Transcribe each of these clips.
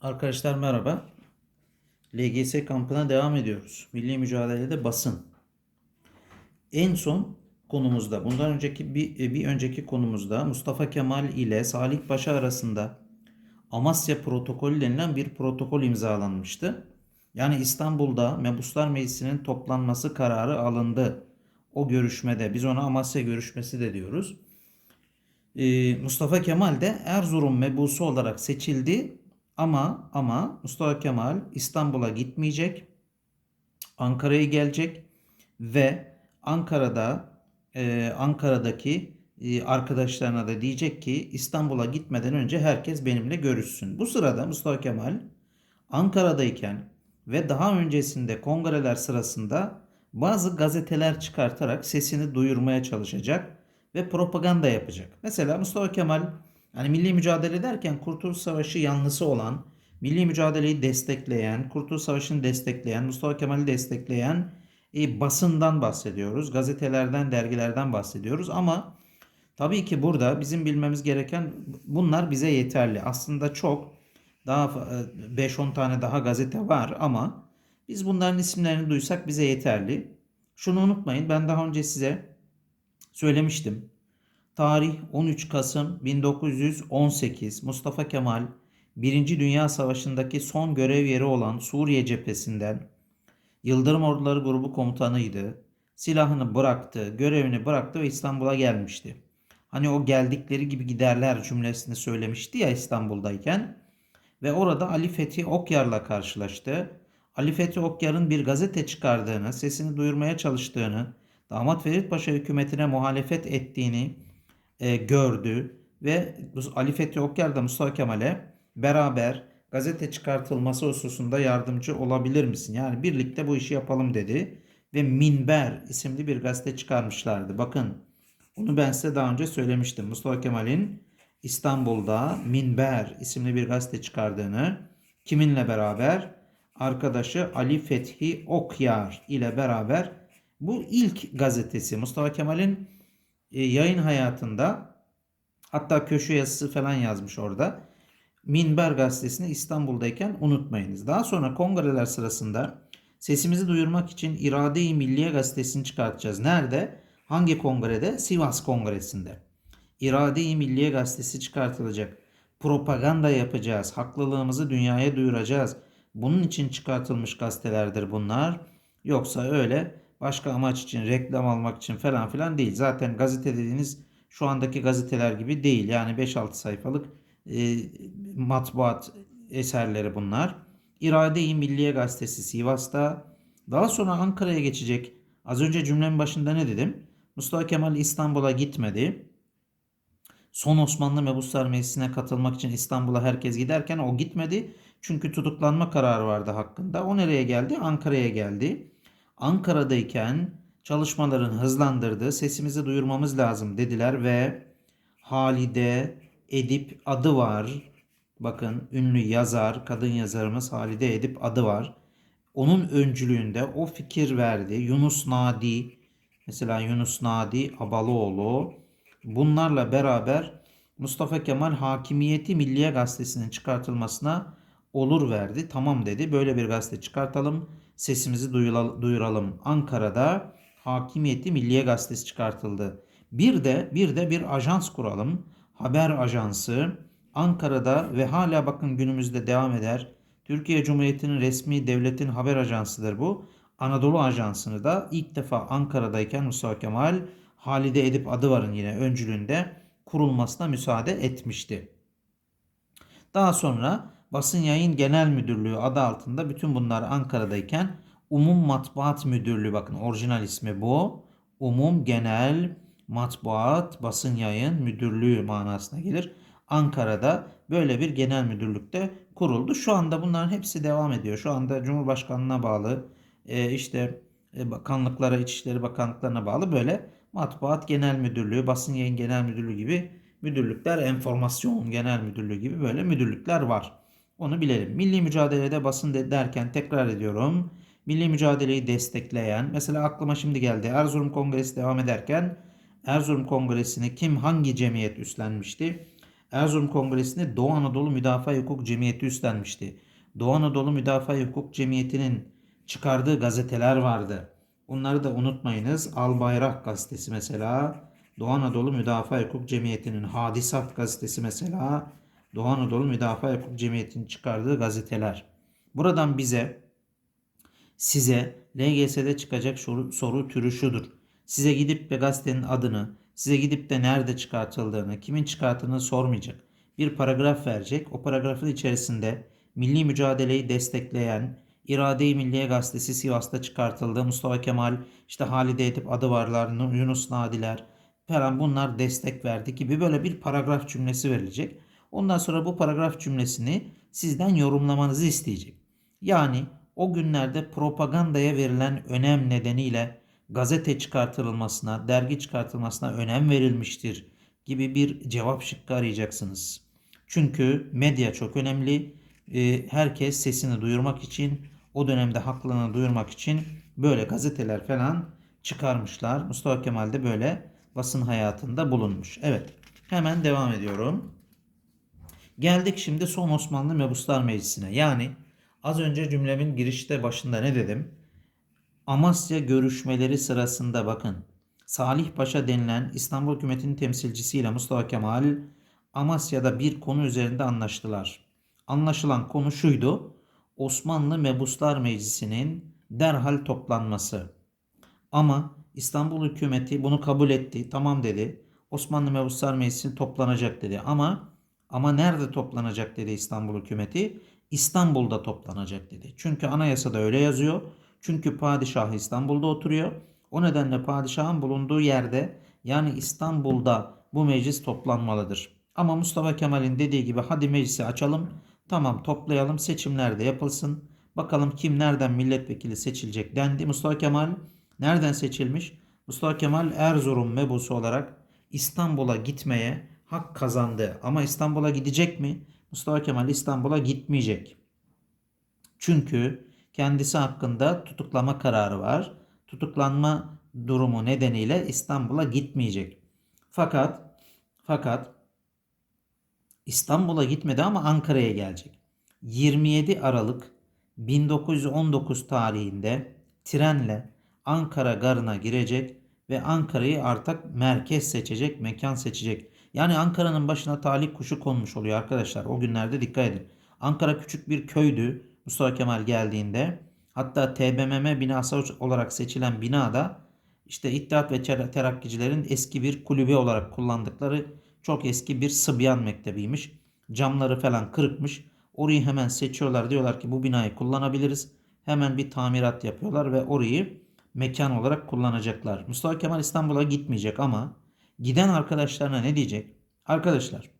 Arkadaşlar merhaba. LGS kampına devam ediyoruz. Milli mücadelede basın. En son konumuzda, bundan önceki bir, bir önceki konumuzda Mustafa Kemal ile Salih Paşa arasında Amasya Protokolü denilen bir protokol imzalanmıştı. Yani İstanbul'da Mebuslar Meclisi'nin toplanması kararı alındı. O görüşmede biz ona Amasya görüşmesi de diyoruz. Ee, Mustafa Kemal de Erzurum mebusu olarak seçildi. Ama ama Mustafa Kemal İstanbul'a gitmeyecek. Ankara'ya gelecek ve Ankara'da e, Ankara'daki e, arkadaşlarına da diyecek ki İstanbul'a gitmeden önce herkes benimle görüşsün. Bu sırada Mustafa Kemal Ankara'dayken ve daha öncesinde kongreler sırasında bazı gazeteler çıkartarak sesini duyurmaya çalışacak ve propaganda yapacak. Mesela Mustafa Kemal hani milli mücadele derken Kurtuluş Savaşı yanlısı olan, milli mücadeleyi destekleyen, Kurtuluş Savaşı'nı destekleyen, Mustafa Kemal'i destekleyen e, basından bahsediyoruz. Gazetelerden, dergilerden bahsediyoruz ama tabii ki burada bizim bilmemiz gereken bunlar bize yeterli. Aslında çok daha fa- 5-10 tane daha gazete var ama biz bunların isimlerini duysak bize yeterli. Şunu unutmayın ben daha önce size söylemiştim. Tarih 13 Kasım 1918 Mustafa Kemal 1. Dünya Savaşı'ndaki son görev yeri olan Suriye cephesinden Yıldırım Orduları Grubu komutanıydı. Silahını bıraktı, görevini bıraktı ve İstanbul'a gelmişti. Hani o geldikleri gibi giderler cümlesini söylemişti ya İstanbul'dayken. Ve orada Ali Fethi Okyar'la karşılaştı. Ali Fethi Okyar'ın bir gazete çıkardığını, sesini duyurmaya çalıştığını, Damat Ferit Paşa hükümetine muhalefet ettiğini e, gördü ve Ali Fethi Okyar da Mustafa Kemal'e beraber gazete çıkartılması hususunda yardımcı olabilir misin? Yani birlikte bu işi yapalım dedi ve Minber isimli bir gazete çıkarmışlardı. Bakın onu ben size daha önce söylemiştim. Mustafa Kemal'in İstanbul'da Minber isimli bir gazete çıkardığını kiminle beraber? Arkadaşı Ali Fethi Okyar ile beraber bu ilk gazetesi Mustafa Kemal'in yayın hayatında hatta köşe yazısı falan yazmış orada. Minber gazetesini İstanbul'dayken unutmayınız. Daha sonra kongreler sırasında sesimizi duyurmak için İrade-i Milliye gazetesini çıkartacağız. Nerede? Hangi kongrede? Sivas Kongresi'nde. İrade-i Milliye gazetesi çıkartılacak. Propaganda yapacağız. Haklılığımızı dünyaya duyuracağız. Bunun için çıkartılmış gazetelerdir bunlar. Yoksa öyle başka amaç için, reklam almak için falan filan değil. Zaten gazete dediğiniz şu andaki gazeteler gibi değil. Yani 5-6 sayfalık e, matbuat eserleri bunlar. İrade-i Milliye Gazetesi Sivas'ta. Daha sonra Ankara'ya geçecek. Az önce cümlemin başında ne dedim? Mustafa Kemal İstanbul'a gitmedi. Son Osmanlı Mebuslar Meclisi'ne katılmak için İstanbul'a herkes giderken o gitmedi. Çünkü tutuklanma kararı vardı hakkında. O nereye geldi? Ankara'ya geldi. Ankara'dayken çalışmaların hızlandırdı. Sesimizi duyurmamız lazım dediler ve Halide Edip adı var. Bakın ünlü yazar, kadın yazarımız Halide Edip adı var. Onun öncülüğünde o fikir verdi. Yunus Nadi, mesela Yunus Nadi Abalıoğlu bunlarla beraber Mustafa Kemal Hakimiyeti Milliye Gazetesi'nin çıkartılmasına olur verdi. Tamam dedi. Böyle bir gazete çıkartalım. Sesimizi duyuralım. Ankara'da Hakimiyeti Milliye Gazetesi çıkartıldı. Bir de bir de bir ajans kuralım. Haber ajansı Ankara'da ve hala bakın günümüzde devam eder. Türkiye Cumhuriyeti'nin resmi devletin haber ajansıdır bu. Anadolu Ajansı'nı da ilk defa Ankara'dayken Mustafa Kemal Halide Edip Adıvar'ın yine öncülüğünde kurulmasına müsaade etmişti. Daha sonra Basın Yayın Genel Müdürlüğü adı altında bütün bunlar Ankara'dayken Umum Matbuat Müdürlüğü bakın orijinal ismi bu. Umum Genel Matbuat Basın Yayın Müdürlüğü manasına gelir. Ankara'da böyle bir genel müdürlükte kuruldu. Şu anda bunların hepsi devam ediyor. Şu anda Cumhurbaşkanlığına bağlı e, işte e, bakanlıklara, İçişleri Bakanlıklarına bağlı böyle Matbuat Genel Müdürlüğü, Basın Yayın Genel Müdürlüğü gibi müdürlükler, Enformasyon Genel Müdürlüğü gibi böyle müdürlükler var. Onu bilelim. Milli mücadelede basın de derken tekrar ediyorum. Milli mücadeleyi destekleyen, mesela aklıma şimdi geldi. Erzurum Kongresi devam ederken Erzurum Kongresi'ni kim hangi cemiyet üstlenmişti? Erzurum Kongresi'nde Doğu Anadolu Müdafaa Hukuk Cemiyeti üstlenmişti. Doğu Anadolu Müdafaa Hukuk Cemiyeti'nin çıkardığı gazeteler vardı. Onları da unutmayınız. Al Bayrak gazetesi mesela. Doğu Anadolu Müdafaa Hukuk Cemiyeti'nin Hadisat gazetesi mesela. Doğu Anadolu Müdafaa Hukuk Cemiyeti'nin çıkardığı gazeteler. Buradan bize size LGS'de çıkacak soru, soru türü şudur. Size gidip de gazetenin adını, size gidip de nerede çıkartıldığını, kimin çıkarttığını sormayacak. Bir paragraf verecek. O paragrafın içerisinde milli mücadeleyi destekleyen İrade-i Milliye Gazetesi Sivas'ta çıkartıldı. Mustafa Kemal, işte Halide Edip adı varlar, Yunus Nadiler falan bunlar destek verdi gibi böyle bir paragraf cümlesi verilecek. Ondan sonra bu paragraf cümlesini sizden yorumlamanızı isteyecek. Yani o günlerde propagandaya verilen önem nedeniyle gazete çıkartılmasına, dergi çıkartılmasına önem verilmiştir gibi bir cevap şıkkı arayacaksınız. Çünkü medya çok önemli. Ee, Herkes sesini duyurmak için, o dönemde haklılığını duyurmak için böyle gazeteler falan çıkarmışlar. Mustafa Kemal de böyle basın hayatında bulunmuş. Evet, hemen devam ediyorum. Geldik şimdi son Osmanlı Mebuslar Meclisi'ne. Yani az önce cümlemin girişte başında ne dedim? Amasya görüşmeleri sırasında bakın Salih Paşa denilen İstanbul hükümetinin temsilcisiyle Mustafa Kemal Amasya'da bir konu üzerinde anlaştılar. Anlaşılan konu şuydu. Osmanlı Mebuslar Meclisi'nin derhal toplanması. Ama İstanbul hükümeti bunu kabul etti. Tamam dedi. Osmanlı Mebuslar Meclisi toplanacak dedi. Ama ama nerede toplanacak dedi İstanbul hükümeti? İstanbul'da toplanacak dedi. Çünkü anayasada öyle yazıyor. Çünkü padişah İstanbul'da oturuyor. O nedenle padişahın bulunduğu yerde yani İstanbul'da bu meclis toplanmalıdır. Ama Mustafa Kemal'in dediği gibi hadi meclisi açalım. Tamam toplayalım seçimler de yapılsın. Bakalım kim nereden milletvekili seçilecek dendi. Mustafa Kemal nereden seçilmiş? Mustafa Kemal Erzurum mebusu olarak İstanbul'a gitmeye hak kazandı. Ama İstanbul'a gidecek mi? Mustafa Kemal İstanbul'a gitmeyecek. Çünkü kendisi hakkında tutuklama kararı var. Tutuklanma durumu nedeniyle İstanbul'a gitmeyecek. Fakat fakat İstanbul'a gitmedi ama Ankara'ya gelecek. 27 Aralık 1919 tarihinde trenle Ankara garına girecek ve Ankara'yı artık merkez seçecek, mekan seçecek. Yani Ankara'nın başına talih kuşu konmuş oluyor arkadaşlar. O günlerde dikkat edin. Ankara küçük bir köydü Mustafa Kemal geldiğinde. Hatta TBMM binası olarak seçilen binada işte İttihat ve Terakkicilerin eski bir kulübe olarak kullandıkları çok eski bir Sıbyan Mektebi'ymiş. Camları falan kırıkmış. Orayı hemen seçiyorlar. Diyorlar ki bu binayı kullanabiliriz. Hemen bir tamirat yapıyorlar ve orayı mekan olarak kullanacaklar. Mustafa Kemal İstanbul'a gitmeyecek ama giden arkadaşlarına ne diyecek? Arkadaşlar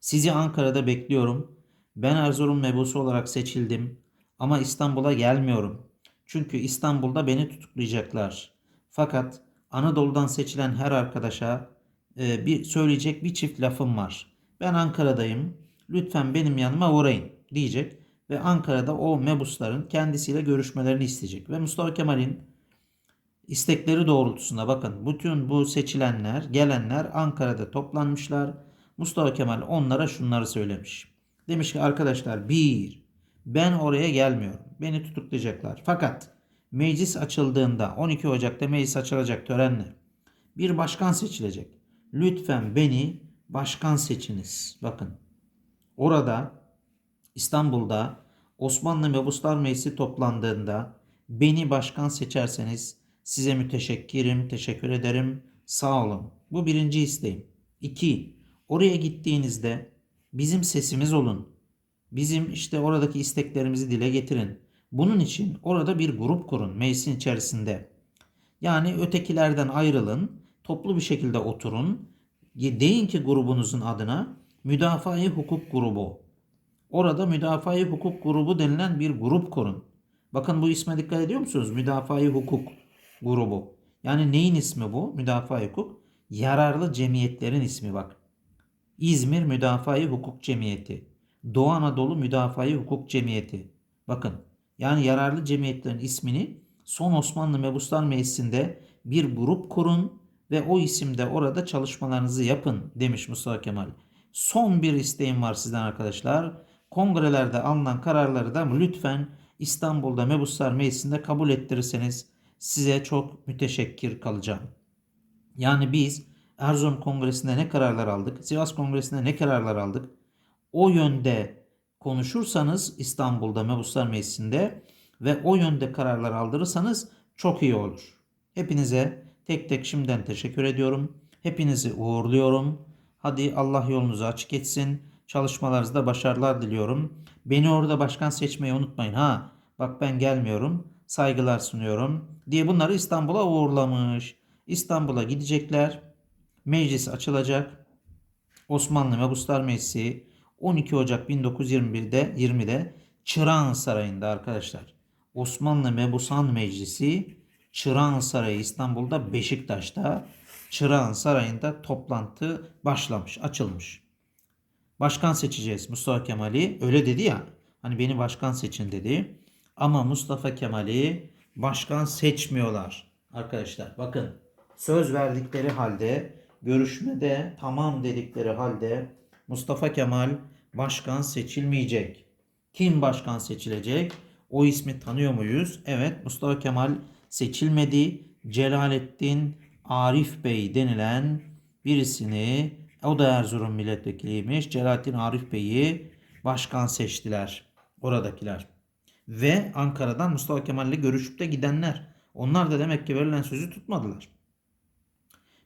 sizi Ankara'da bekliyorum. Ben Erzurum mebusu olarak seçildim ama İstanbul'a gelmiyorum. Çünkü İstanbul'da beni tutuklayacaklar. Fakat Anadolu'dan seçilen her arkadaşa e, bir söyleyecek bir çift lafım var. Ben Ankara'dayım. Lütfen benim yanıma uğrayın diyecek ve Ankara'da o mebusların kendisiyle görüşmelerini isteyecek. Ve Mustafa Kemal'in istekleri doğrultusunda bakın bütün bu seçilenler, gelenler Ankara'da toplanmışlar. Mustafa Kemal onlara şunları söylemiş. Demiş ki arkadaşlar bir, ben oraya gelmiyorum. Beni tutuklayacaklar. Fakat meclis açıldığında 12 Ocak'ta meclis açılacak törenle bir başkan seçilecek. Lütfen beni başkan seçiniz. Bakın orada İstanbul'da Osmanlı Mebuslar Meclisi toplandığında beni başkan seçerseniz size müteşekkirim, teşekkür ederim, sağ olun. Bu birinci isteğim. İki, oraya gittiğinizde bizim sesimiz olun. Bizim işte oradaki isteklerimizi dile getirin. Bunun için orada bir grup kurun meclisin içerisinde. Yani ötekilerden ayrılın, toplu bir şekilde oturun. Deyin ki grubunuzun adına Müdafaa-i Hukuk Grubu. Orada Müdafaa-i Hukuk Grubu denilen bir grup kurun. Bakın bu isme dikkat ediyor musunuz? Müdafaa-i Hukuk Grubu. Yani neyin ismi bu? Müdafaa-i Hukuk. Yararlı cemiyetlerin ismi bak. İzmir Müdafaa-i Hukuk Cemiyeti. Doğu Anadolu Müdafaa-i Hukuk Cemiyeti. Bakın yani yararlı cemiyetlerin ismini son Osmanlı Mebuslar Meclisi'nde bir grup kurun ve o isimde orada çalışmalarınızı yapın demiş Mustafa Kemal. Son bir isteğim var sizden arkadaşlar. Kongrelerde alınan kararları da lütfen İstanbul'da Mebuslar Meclisi'nde kabul ettirirseniz size çok müteşekkir kalacağım. Yani biz Erzurum Kongresi'nde ne kararlar aldık, Sivas Kongresi'nde ne kararlar aldık, o yönde konuşursanız İstanbul'da Mebuslar Meclisi'nde ve o yönde kararlar aldırırsanız çok iyi olur. Hepinize tek tek şimdiden teşekkür ediyorum. Hepinizi uğurluyorum. Hadi Allah yolunuzu açık etsin. Çalışmalarınızda başarılar diliyorum. Beni orada başkan seçmeyi unutmayın ha. Bak ben gelmiyorum. Saygılar sunuyorum. Diye bunları İstanbul'a uğurlamış. İstanbul'a gidecekler. Meclis açılacak. Osmanlı Mebuslar Meclisi 12 Ocak 1921'de 20'de Çırağan Sarayı'nda arkadaşlar. Osmanlı Mebusan Meclisi Çırağan Sarayı İstanbul'da Beşiktaş'ta Çırağan Sarayı'nda toplantı başlamış, açılmış. Başkan seçeceğiz Mustafa Kemal'i. Öyle dedi ya. Hani beni başkan seçin dedi. Ama Mustafa Kemal'i başkan seçmiyorlar. Arkadaşlar bakın söz verdikleri halde görüşmede tamam dedikleri halde Mustafa Kemal başkan seçilmeyecek. Kim başkan seçilecek? O ismi tanıyor muyuz? Evet Mustafa Kemal seçilmedi. Celalettin Arif Bey denilen birisini o da Erzurum milletvekiliymiş. Celalettin Arif Bey'i başkan seçtiler oradakiler. Ve Ankara'dan Mustafa Kemal'le görüşüp de gidenler. Onlar da demek ki verilen sözü tutmadılar.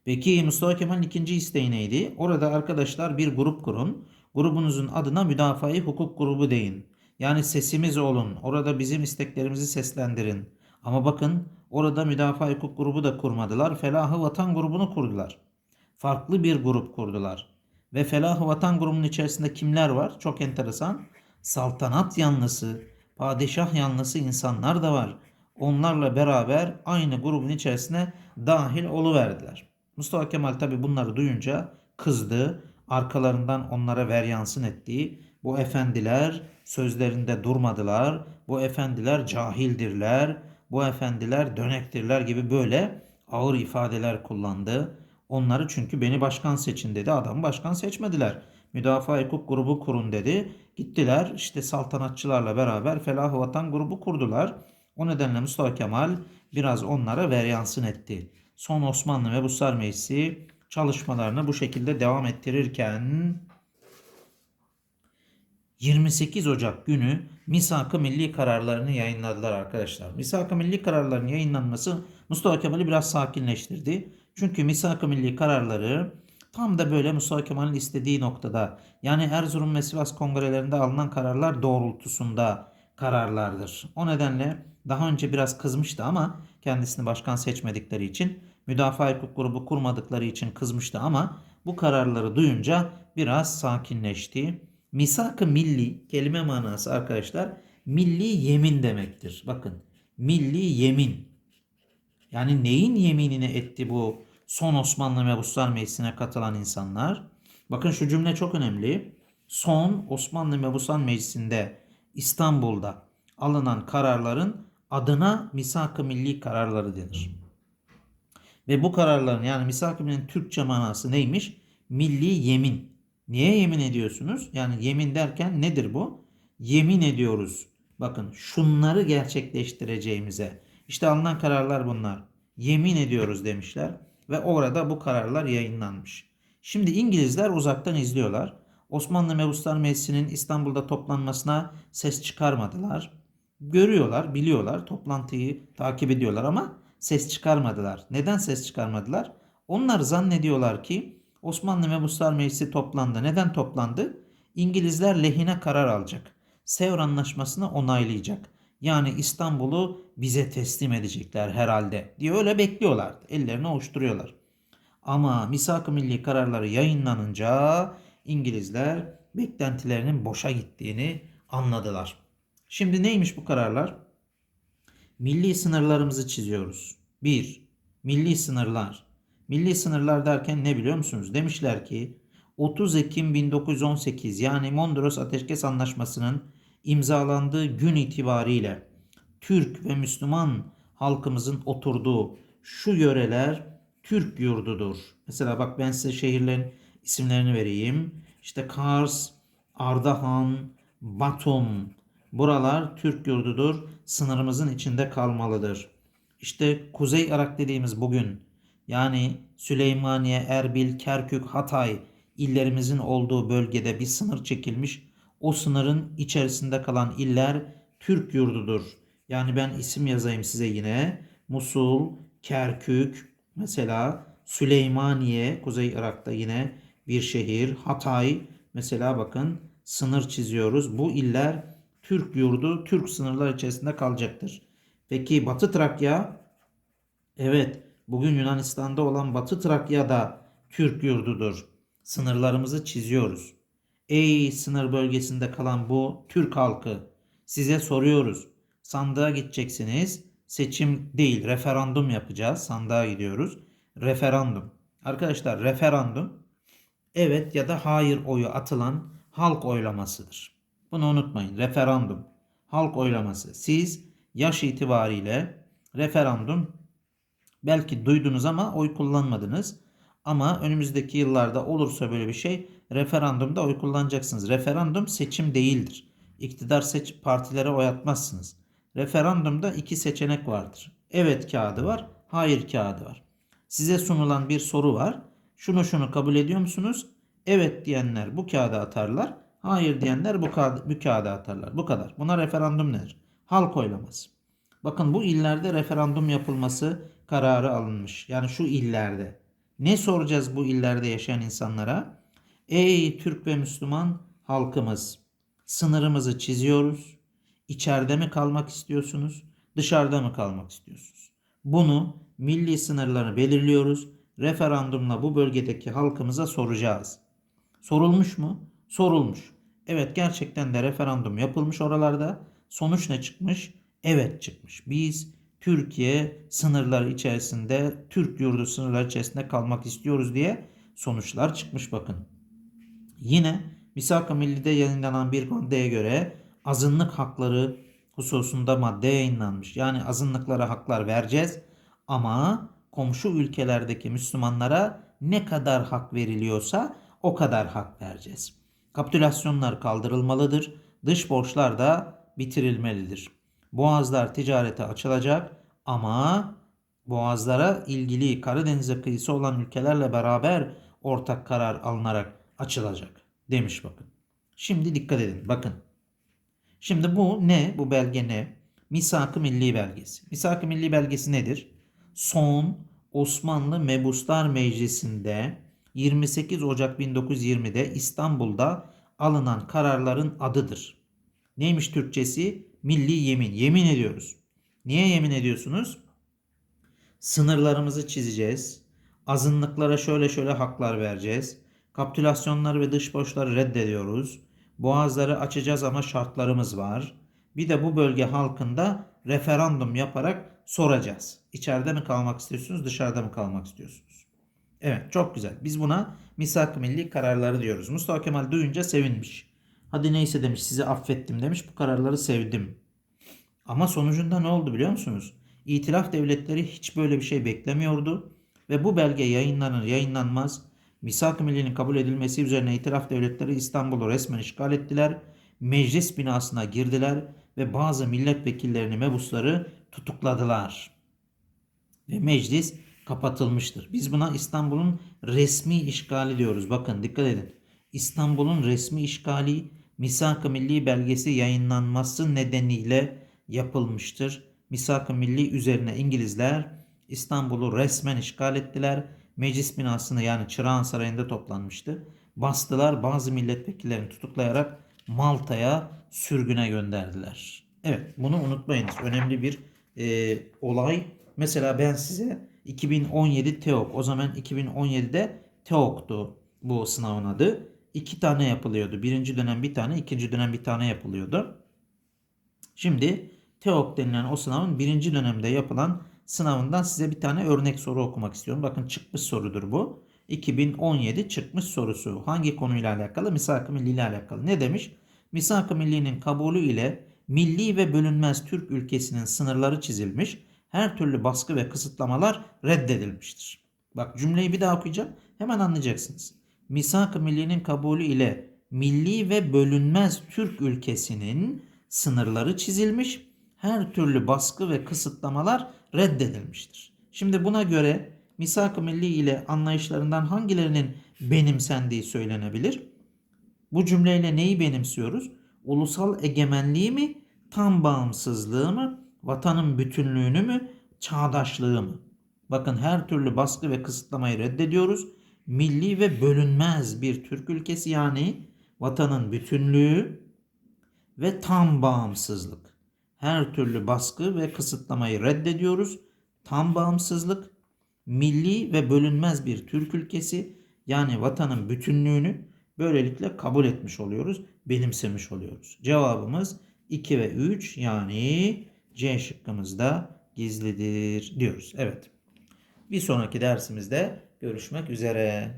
Peki Mustafa Kemal'in ikinci isteği neydi? Orada arkadaşlar bir grup kurun. Grubunuzun adına müdafai hukuk grubu deyin. Yani sesimiz olun. Orada bizim isteklerimizi seslendirin. Ama bakın orada müdafaa hukuk grubu da kurmadılar. Felahı Vatan grubunu kurdular. Farklı bir grup kurdular. Ve Felahı Vatan grubunun içerisinde kimler var? Çok enteresan. Saltanat yanlısı, padişah yanlısı insanlar da var. Onlarla beraber aynı grubun içerisine dahil oluverdiler. Mustafa Kemal tabi bunları duyunca kızdı. Arkalarından onlara veryansın ettiği bu efendiler sözlerinde durmadılar. Bu efendiler cahildirler. Bu efendiler dönektirler gibi böyle ağır ifadeler kullandı. Onları çünkü beni başkan seçin dedi. Adam başkan seçmediler. Müdafaa hukuk grubu kurun dedi. Gittiler işte saltanatçılarla beraber Felah Vatan grubu kurdular. O nedenle Mustafa Kemal biraz onlara veryansın etti. Son Osmanlı ve Buslar Meclisi çalışmalarını bu şekilde devam ettirirken 28 Ocak günü Misak-ı Milli kararlarını yayınladılar arkadaşlar. Misak-ı Milli kararlarının yayınlanması Mustafa Kemal'i biraz sakinleştirdi. Çünkü Misak-ı Milli kararları tam da böyle Mustafa Kemal'in istediği noktada yani Erzurum ve Sivas kongrelerinde alınan kararlar doğrultusunda kararlardır. O nedenle daha önce biraz kızmıştı ama kendisini başkan seçmedikleri için müdafaa hukuk grubu kurmadıkları için kızmıştı ama bu kararları duyunca biraz sakinleşti. Misak-ı milli kelime manası arkadaşlar milli yemin demektir. Bakın milli yemin. Yani neyin yeminini etti bu son Osmanlı Mebuslar Meclisi'ne katılan insanlar? Bakın şu cümle çok önemli. Son Osmanlı Mebuslar Meclisi'nde İstanbul'da alınan kararların adına misak-ı milli kararları denir. Ve bu kararların yani misak-ı millinin Türkçe manası neymiş? Milli yemin. Niye yemin ediyorsunuz? Yani yemin derken nedir bu? Yemin ediyoruz. Bakın şunları gerçekleştireceğimize. İşte alınan kararlar bunlar. Yemin ediyoruz demişler ve orada bu kararlar yayınlanmış. Şimdi İngilizler uzaktan izliyorlar. Osmanlı Mebuslar Meclisi'nin İstanbul'da toplanmasına ses çıkarmadılar. Görüyorlar, biliyorlar, toplantıyı takip ediyorlar ama ses çıkarmadılar. Neden ses çıkarmadılar? Onlar zannediyorlar ki Osmanlı Mebuslar Meclisi toplandı. Neden toplandı? İngilizler lehine karar alacak. Sevr Anlaşması'nı onaylayacak. Yani İstanbul'u bize teslim edecekler herhalde diye öyle bekliyorlar. Ellerini ovuşturuyorlar. Ama misak-ı milli kararları yayınlanınca İngilizler beklentilerinin boşa gittiğini anladılar. Şimdi neymiş bu kararlar? Milli sınırlarımızı çiziyoruz. 1. Milli sınırlar. Milli sınırlar derken ne biliyor musunuz? Demişler ki 30 Ekim 1918 yani Mondros Ateşkes Anlaşması'nın imzalandığı gün itibariyle Türk ve Müslüman halkımızın oturduğu şu yöreler Türk yurdudur. Mesela bak ben size şehirlerin isimlerini vereyim. işte Kars, Ardahan, Batum. Buralar Türk yurdudur. Sınırımızın içinde kalmalıdır. İşte Kuzey Irak dediğimiz bugün yani Süleymaniye, Erbil, Kerkük, Hatay illerimizin olduğu bölgede bir sınır çekilmiş. O sınırın içerisinde kalan iller Türk yurdudur. Yani ben isim yazayım size yine. Musul, Kerkük, mesela Süleymaniye, Kuzey Irak'ta yine bir şehir. Hatay, mesela bakın sınır çiziyoruz. Bu iller Türk yurdu, Türk sınırlar içerisinde kalacaktır. Peki Batı Trakya? Evet, bugün Yunanistan'da olan Batı Trakya da Türk yurdudur. Sınırlarımızı çiziyoruz. Ey sınır bölgesinde kalan bu Türk halkı, size soruyoruz. Sandığa gideceksiniz. Seçim değil, referandum yapacağız. Sandığa gidiyoruz. Referandum. Arkadaşlar referandum evet ya da hayır oyu atılan halk oylamasıdır. Bunu unutmayın. Referandum. Halk oylaması. Siz yaş itibariyle referandum belki duydunuz ama oy kullanmadınız. Ama önümüzdeki yıllarda olursa böyle bir şey referandumda oy kullanacaksınız. Referandum seçim değildir. İktidar seç partilere oy atmazsınız. Referandumda iki seçenek vardır. Evet kağıdı var, hayır kağıdı var. Size sunulan bir soru var. Şunu şunu kabul ediyor musunuz? Evet diyenler bu kağıda atarlar. Hayır diyenler bu kağıda, bu kağıda atarlar. Bu kadar. Buna referandum denir. Halk oylaması. Bakın bu illerde referandum yapılması kararı alınmış. Yani şu illerde. Ne soracağız bu illerde yaşayan insanlara? Ey Türk ve Müslüman halkımız, sınırımızı çiziyoruz. İçeride mi kalmak istiyorsunuz, dışarıda mı kalmak istiyorsunuz? Bunu milli sınırları belirliyoruz. Referandumla bu bölgedeki halkımıza soracağız. Sorulmuş mu? Sorulmuş. Evet gerçekten de referandum yapılmış oralarda. Sonuç ne çıkmış? Evet çıkmış. Biz Türkiye sınırları içerisinde, Türk yurdu sınırları içerisinde kalmak istiyoruz diye sonuçlar çıkmış bakın. Yine Misak-ı Milli'de yayınlanan bir maddeye göre azınlık hakları hususunda madde yayınlanmış. Yani azınlıklara haklar vereceğiz ama komşu ülkelerdeki Müslümanlara ne kadar hak veriliyorsa o kadar hak vereceğiz. Kapitülasyonlar kaldırılmalıdır. Dış borçlar da bitirilmelidir. Boğazlar ticarete açılacak ama boğazlara ilgili Karadeniz'e kıyısı olan ülkelerle beraber ortak karar alınarak açılacak demiş bakın. Şimdi dikkat edin bakın. Şimdi bu ne? Bu belge ne? Misak-ı Milli Belgesi. Misak-ı Milli Belgesi nedir? Son Osmanlı Mebuslar Meclisi'nde 28 Ocak 1920'de İstanbul'da alınan kararların adıdır. Neymiş Türkçesi? Milli yemin. Yemin ediyoruz. Niye yemin ediyorsunuz? Sınırlarımızı çizeceğiz. Azınlıklara şöyle şöyle haklar vereceğiz. Kapitülasyonları ve dış borçları reddediyoruz. Boğazları açacağız ama şartlarımız var. Bir de bu bölge halkında referandum yaparak soracağız. İçeride mi kalmak istiyorsunuz, dışarıda mı kalmak istiyorsunuz? Evet, çok güzel. Biz buna misak milli kararları diyoruz. Mustafa Kemal duyunca sevinmiş. Hadi neyse demiş, sizi affettim demiş. Bu kararları sevdim. Ama sonucunda ne oldu biliyor musunuz? İtilaf devletleri hiç böyle bir şey beklemiyordu ve bu belge yayınlanır yayınlanmaz Misak-ı Milli'nin kabul edilmesi üzerine itilaf devletleri İstanbul'u resmen işgal ettiler. Meclis binasına girdiler ve bazı milletvekillerini mebusları tutukladılar. Ve meclis kapatılmıştır. Biz buna İstanbul'un resmi işgali diyoruz. Bakın dikkat edin. İstanbul'un resmi işgali Misak-ı Milli belgesi yayınlanması nedeniyle yapılmıştır. Misak-ı Milli üzerine İngilizler İstanbul'u resmen işgal ettiler. Meclis binasını yani Çırağan Sarayı'nda toplanmıştı. Bastılar bazı milletvekillerini tutuklayarak Malta'ya sürgüne gönderdiler. Evet bunu unutmayınız. Önemli bir e, olay. Mesela ben size 2017 TEOK o zaman 2017'de TEOK'tu bu sınavın adı. İki tane yapılıyordu. Birinci dönem bir tane, ikinci dönem bir tane yapılıyordu. Şimdi TEOK denilen o sınavın birinci dönemde yapılan sınavından size bir tane örnek soru okumak istiyorum. Bakın çıkmış sorudur bu. 2017 çıkmış sorusu. Hangi konuyla alakalı? Misak-ı Milli ile alakalı. Ne demiş? Misak-ı Milli'nin kabulü ile milli ve bölünmez Türk ülkesinin sınırları çizilmiş. Her türlü baskı ve kısıtlamalar reddedilmiştir. Bak cümleyi bir daha okuyacağım. Hemen anlayacaksınız. Misak-ı millinin kabulü ile milli ve bölünmez Türk ülkesinin sınırları çizilmiş, her türlü baskı ve kısıtlamalar reddedilmiştir. Şimdi buna göre misak-ı milli ile anlayışlarından hangilerinin benimsendiği söylenebilir? Bu cümleyle neyi benimsiyoruz? Ulusal egemenliği mi, tam bağımsızlığı mı, vatanın bütünlüğünü mü, çağdaşlığı mı? Bakın her türlü baskı ve kısıtlamayı reddediyoruz. Milli ve bölünmez bir Türk ülkesi yani vatanın bütünlüğü ve tam bağımsızlık. Her türlü baskı ve kısıtlamayı reddediyoruz. Tam bağımsızlık, milli ve bölünmez bir Türk ülkesi yani vatanın bütünlüğünü böylelikle kabul etmiş oluyoruz, benimsemiş oluyoruz. Cevabımız 2 ve 3 yani C şıkkımızda gizlidir diyoruz. Evet. Bir sonraki dersimizde görüşmek üzere.